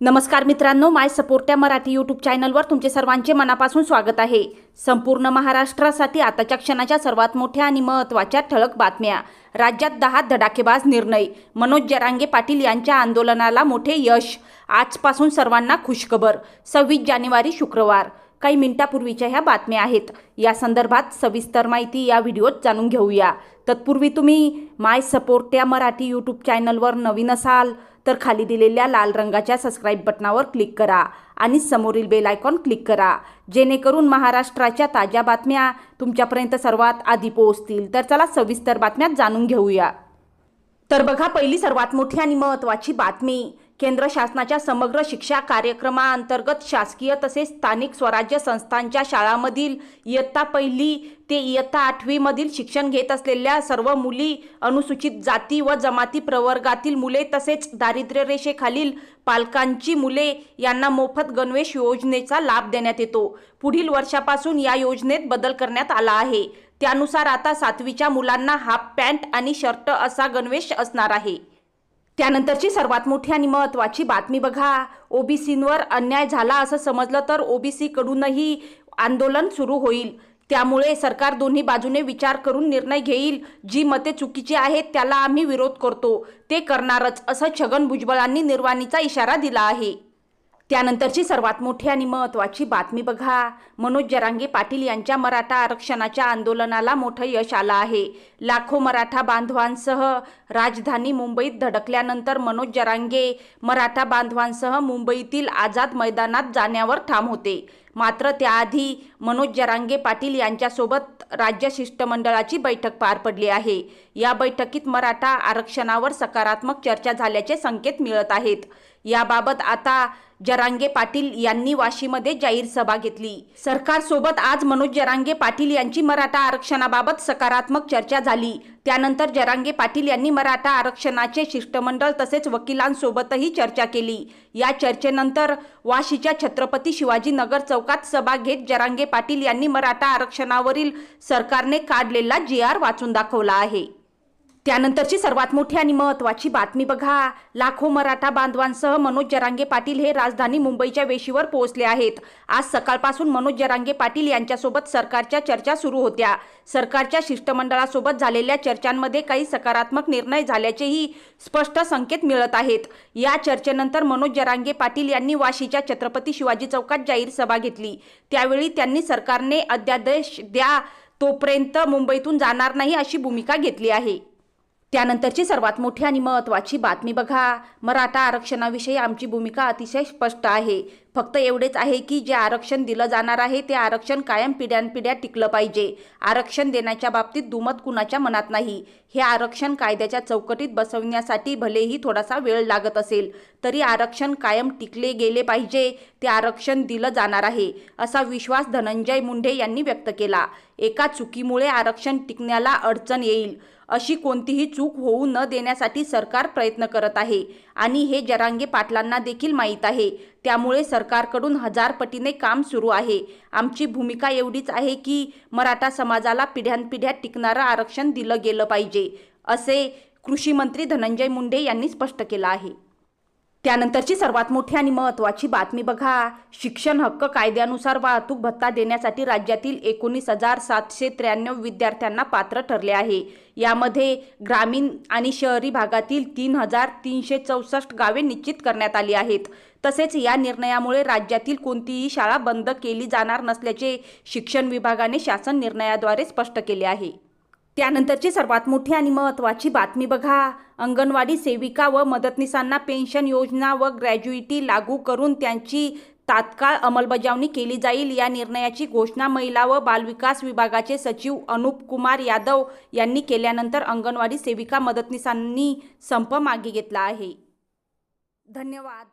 नमस्कार मित्रांनो माय सपोर्ट या मराठी यूट्यूब चॅनलवर तुमचे सर्वांचे मनापासून स्वागत आहे. संपूर्ण महाराष्ट्रासाठी आताच्या क्षणाच्या सर्वात मोठ्या आणि महत्त्वाच्या ठळक बातम्या. राज्यात दहा धडाकेबाज निर्णय. मनोज जरांगे पाटील यांच्या आंदोलनाला मोठे यश. आजपासून सर्वांना खुशखबर. सव्वीस जानेवारी शुक्रवार. काही मिनिटापूर्वीच्या ह्या बातम्या आहेत. या संदर्भात सविस्तर माहिती या व्हिडिओत जाणून घेऊया. तत्पूर्वी तुम्ही माय सपोर्ट या मराठी यूट्यूब चॅनलवर नवीन असाल तर खाली दिलेल्या लाल रंगाच्या सबस्क्राईब बटनावर क्लिक करा आणि समोरील बेल आयकॉन क्लिक करा. जेणेकरून महाराष्ट्राच्या ताज्या बातम्या तुमच्यापर्यंत सर्वात आधी पोहोचतील. तर चला सविस्तर बातम्यात जाणून घेऊया. तर बघा पहिली सर्वात मोठी आणि महत्त्वाची बातमी. केंद्र शासनाच्या समग्र शिक्षा कार्यक्रमाअंतर्गत शासकीय तसेच स्थानिक स्वराज्य संस्थांच्या शाळांमधील इयत्ता पहिली ते इयत्ता आठवीमधील शिक्षण घेत असलेल्या सर्व मुली अनुसूचित जाती व जमाती प्रवर्गातील मुले तसेच दारिद्र्यरेषेखालील पालकांची मुले यांना मोफत गणवेश योजनेचा लाभ देण्यात येतो. पुढील वर्षापासून या योजनेत बदल करण्यात आला आहे. त्यानुसार आता सातवीच्या मुलांना हाफ पॅन्ट आणि शर्ट असा गणवेश असणार आहे. त्यानंतरची सर्वात मोठी आणि महत्त्वाची बातमी बघा. ओबीसींवर अन्याय झाला असं समजलं तर ओबीसीकडूनही आंदोलन सुरू होईल. त्यामुळे सरकार दोन्ही बाजूने विचार करून निर्णय घेईल. जी मते चुकीची आहेत त्याला आम्ही विरोध करतो. ते करणारच असं छगन भुजबळांनी निर्वाणीचा इशारा दिला आहे. त्यानंतरची सर्वात मोठी आणि महत्त्वाची बातमी बघा. मनोज जरांगे पाटील यांच्या मराठा आरक्षणाच्या आंदोलनाला मोठं यश आलं आहे. लाखो मराठा बांधवांसह राजधानी मुंबईत धडकल्यानंतर मनोज जरांगे मराठा बांधवांसह मुंबईतील आझाद मैदानात जाण्यावर ठाम होते. मात्र त्याआधी मनोज जरांगे पाटील यांच्यासोबत राज्य शिष्टमंडळाची बैठक पार पडली आहे. या बैठकीत मराठा आरक्षणावर सकारात्मक चर्चा झाल्याचे संकेत मिळत आहेत. याबाबत आता जरांगे पाटील यांनी वाशीमध्ये जाहीर सभा घेतली. सरकारसोबत आज मनोज जरांगे पाटील यांची मराठा आरक्षणाबाबत सकारात्मक चर्चा झाली. त्यानंतर जरांगे पाटील यांनी मराठा आरक्षणाचे शिष्टमंडळ तसेच वकिलांसोबतही चर्चा केली. या चर्चेनंतर वाशीच्या छत्रपती शिवाजीनगर चौकात सभा घेत जरांगे पाटील यांनी मराठा आरक्षणावरील सरकारने काढलेला जी आर वाचून दाखवला आहे. त्यानंतरची सर्वात मोठी आणि महत्त्वाची बातमी बघा. लाखो मराठा बांधवांसह मनोज जरांगे पाटील हे राजधानी मुंबईच्या वेशीवर पोहोचले आहेत. आज सकाळपासून मनोज जरांगे पाटील यांच्यासोबत सरकारच्या चर्चा सुरू होत्या. सरकारच्या शिष्टमंडळासोबत झालेल्या चर्चांमध्ये काही सकारात्मक निर्णय झाल्याचेही स्पष्ट संकेत मिळत आहेत. या चर्चेनंतर मनोज जरांगे पाटील यांनी वाशीच्या छत्रपती शिवाजी चौकात जाहीर सभा घेतली. त्यावेळी त्यांनी सरकारने अध्यादेश द्या तोपर्यंत मुंबईतून जाणार नाही अशी भूमिका घेतली आहे. त्यानंतरची सर्वात मोठी आणि महत्त्वाची बातमी बघा. मराठा आरक्षणाविषयी आमची भूमिका अतिशय स्पष्ट आहे. फक्त एवढेच आहे की जे आरक्षण दिलं जाणार आहे ते आरक्षण कायम पिढ्यानपिढ्या टिकलं पाहिजे. आरक्षण देण्याच्या बाबतीत दुमत कुणाच्या मनात नाही. हे आरक्षण कायद्याच्या चौकटीत बसवण्यासाठी भलेही थोडासा वेळ लागत असेल तरी आरक्षण कायम टिकले गेले पाहिजे. ते आरक्षण दिलं जाणार आहे असा विश्वास धनंजय मुंडे यांनी व्यक्त केला. एका चुकीमुळे आरक्षण टिकण्याला अडचण येईल अशी कोणतीही चूक होऊ न देण्यासाठी सरकार प्रयत्न करत आहे. आणि हे जरांगे पाटलांना देखील माहीत आहे. त्यामुळे सरकारकडून हजार पटीने काम सुरू आहे. आमची भूमिका एवढीच आहे की मराठा समाजाला पिढ्यानपिढ्या टिकणारं आरक्षण दिलं गेलं पाहिजे असे कृषी मंत्री धनंजय मुंडे यांनी स्पष्ट केलं आहे. त्यानंतरची सर्वात मोठी आणि महत्त्वाची बातमी बघा. शिक्षण हक्क कायद्यानुसार वाहतूक भत्ता देण्यासाठी राज्यातील एकोणीस हजार सातशे त्र्याण्णव विद्यार्थ्यांना पात्र ठरले आहे. यामध्ये ग्रामीण आणि शहरी भागातील तीन हजार तीनशे चौसष्ट गावे निश्चित करण्यात आली आहेत. तसेच या निर्णयामुळे राज्यातील कोणतीही शाळा बंद केली जाणार नसल्याचे शिक्षण विभागाने शासन निर्णयाद्वारे स्पष्ट केले आहे. त्यानंतरची सर्वात मोठी आणि महत्त्वाची बातमी बघा. अंगणवाडी सेविका व मदतनीसांना पेन्शन योजना व ग्रॅज्युइटी लागू करून त्यांची तात्काळ अंमलबजावणी केली जाईल या निर्णयाची घोषणा महिला व बालविकास विभागाचे सचिव अनुप कुमार यादव यांनी केल्यानंतर अंगणवाडी सेविका मदतनीसांनी संप मागे घेतला आहे. धन्यवाद.